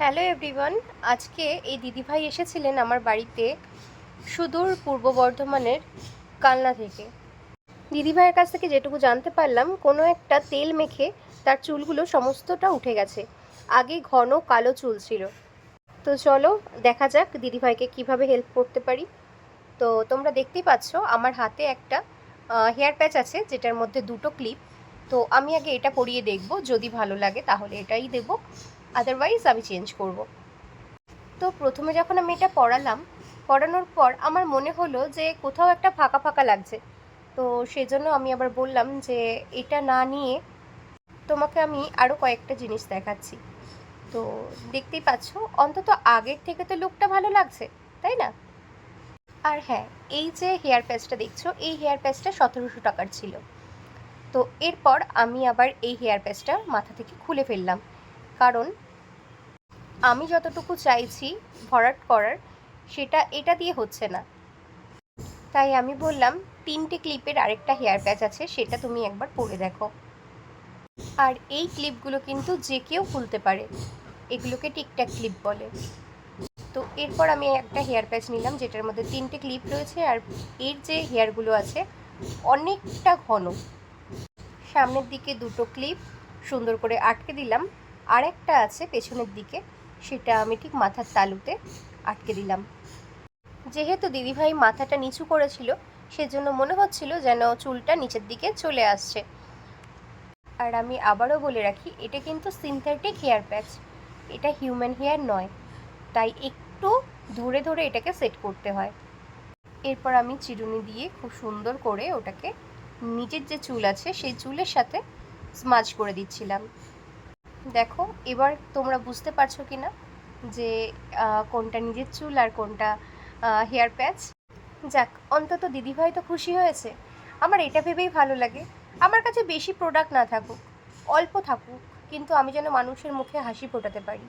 Hello everyone আজকে এই দিদিভাই এসেছিলেন আমার বাড়িতে সুদূর পূর্ব বর্ধমানের কালনা থেকে। দিদিভাইয়ের কাছ থেকে যেটুকু জানতে পারলাম, কোনো একটা তেল মেখে তার চুলগুলো সমস্তটা উঠে গেছে। আগে ঘন কালো চুল ছিল। তো চলো, দেখা যাক দিদিভাইকে কীভাবে হেল্প করতে পারি। তো তোমরা দেখতেই পাচ্ছ, আমার হাতে একটা হেয়ার প্যাচ আছে, যেটার মধ্যে দুটো ক্লিপ তো আমি আগে এটা পরিয়ে দেখব, যদি ভালো লাগে তাহলে এটাই দেবো। আদারওয়াইজ আমি চেঞ্জ করব। তো প্রথমে যখন আমি এটা পড়ালাম, পড়ানোর পর আমার মনে হলো যে কোথাও একটা ফাঁকা ফাঁকা লাগছে। তো সেজন্য আমি আবার বললাম যে এটা না নিয়ে তোমাকে আমি আরও কয়েকটা জিনিস দেখাচ্ছি। তো দেখতেই পাচ্ছ, অন্তত আগের থেকে তো লুকটা ভালো লাগছে, তাই না? আর হ্যাঁ এই যে হেয়ার প্যাচটা দেখছ, এই হেয়ার প্যাচটা সতেরোশো টাকার ছিল। তো এরপর আমি আবার এই হেয়ার প্যাচটা মাথা থেকে খুলে ফেললাম। কারণ আমি যতটুকু চাইছি ভরাট করার, সেটা এটা দিয়ে হচ্ছে না। তাই আমি বললাম, তিনটে ক্লিপের আরেকটা হেয়ার প্যাচ আছে, সেটা তুমি একবার পরে দেখো। আর এই ক্লিপগুলো কিন্তু যে কেউ খুলতে পারে, এগুলোকে টিকটাক ক্লিপ বলে। তো এরপর আমি একটা হেয়ার প্যাচ নিলাম, যেটার মধ্যে তিনটে ক্লিপ রয়েছে, আর এর যে হেয়ারগুলো আছে, অনেকটা ঘন। সামনের দিকে দুটো ক্লিপ, সুন্দর করে আটকে দিলাম। আর একটা আছে পেছনের দিকে সেটা আমি ঠিক মাথার তালুতে আটকে দিলাম। যেহেতু দিদিভাই মাথাটা নিচু করেছিল, সেজন্য মনে হচ্ছিল যেন চুলটা নিচের দিকে চলে আসছে। আর আমি আবারও বলে রাখি, এটা কিন্তু সিনথেটিক হেয়ার প্যাচ এটা হিউম্যান হেয়ার নয়, তাই একটু ধরে ধরে এটাকে সেট করতে হয়। এরপর আমি চিরুনি দিয়ে খুব সুন্দর করে ওটাকে নিচের যে চুল আছে, সেই চুলের সাথে স্মাজ করে দিচ্ছিলাম। দেখো, এবার তোমরা বুঝতে পারছ কি না যে কোনটা নিজের চুল আর কোনটা হেয়ার প্যাচ যাক, অন্তত দিদিভাই তো খুশি হয়েছে। আমার এটা ভেবেই ভালো লাগে। আমার কাছে বেশি প্রোডাক্ট না থাকুক, অল্প থাকুক, কিন্তু আমি যেন মানুষের মুখে হাসি ফোটাতে পারি।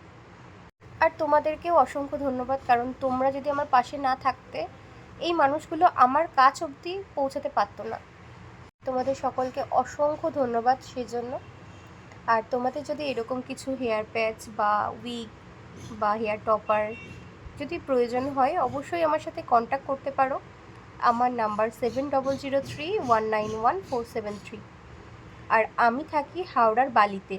আর তোমাদেরকেও অসংখ্য ধন্যবাদ, কারণ তোমরা যদি আমার পাশে না থাকতে, এই মানুষগুলো আমার কাছ অবধি পৌঁছাতে পারতো না। তোমাদের সকলকে অসংখ্য ধন্যবাদ সেজন্য। আর তোমাদের যদি এরকম কিছু হেয়ার প্যাচ বা উইগ বা হেয়ার টপার যদি প্রয়োজন হয়, অবশ্যই আমার সাথে কন্ট্যাক্ট করতে পারো। আমার number seven double zero three one nine one four seven three আর আমি থাকি হাওড়ার বালিতে।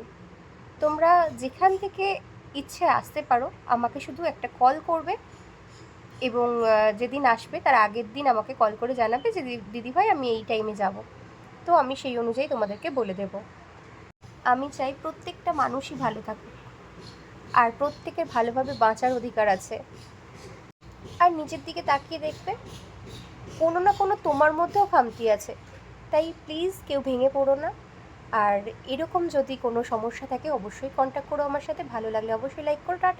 তোমরা যেখান থেকে ইচ্ছে আসতে পারো, আমাকে শুধু একটা কল করবে এবং যেদিন আসবে তার আগের দিন আমাকে কল করে জানাবে যে, "দি- দিদিভাই, আমি এই টাইমে যাব। তো আমি সেই অনুযায়ী তোমাদেরকে বলে দেব। আমি চাই প্রত্যেকটা মানুষই ভালো থাকুক। আর প্রত্যেকের ভালোভাবে বাঁচার অধিকার আছে। আর নিজের দিকে তাকিয়ে দেখবে, কোনো না কোনো তোমার মধ্যেও খামতি আছে। তাই প্লিজ কেউ ভেঙে পড়ো না। আর এরকম যদি কোনো সমস্যা থাকে, অবশ্যই কন্ট্যাক্ট করো আমার সাথে। ভালো লাগলে অবশ্যই লাইক করো। টাটা।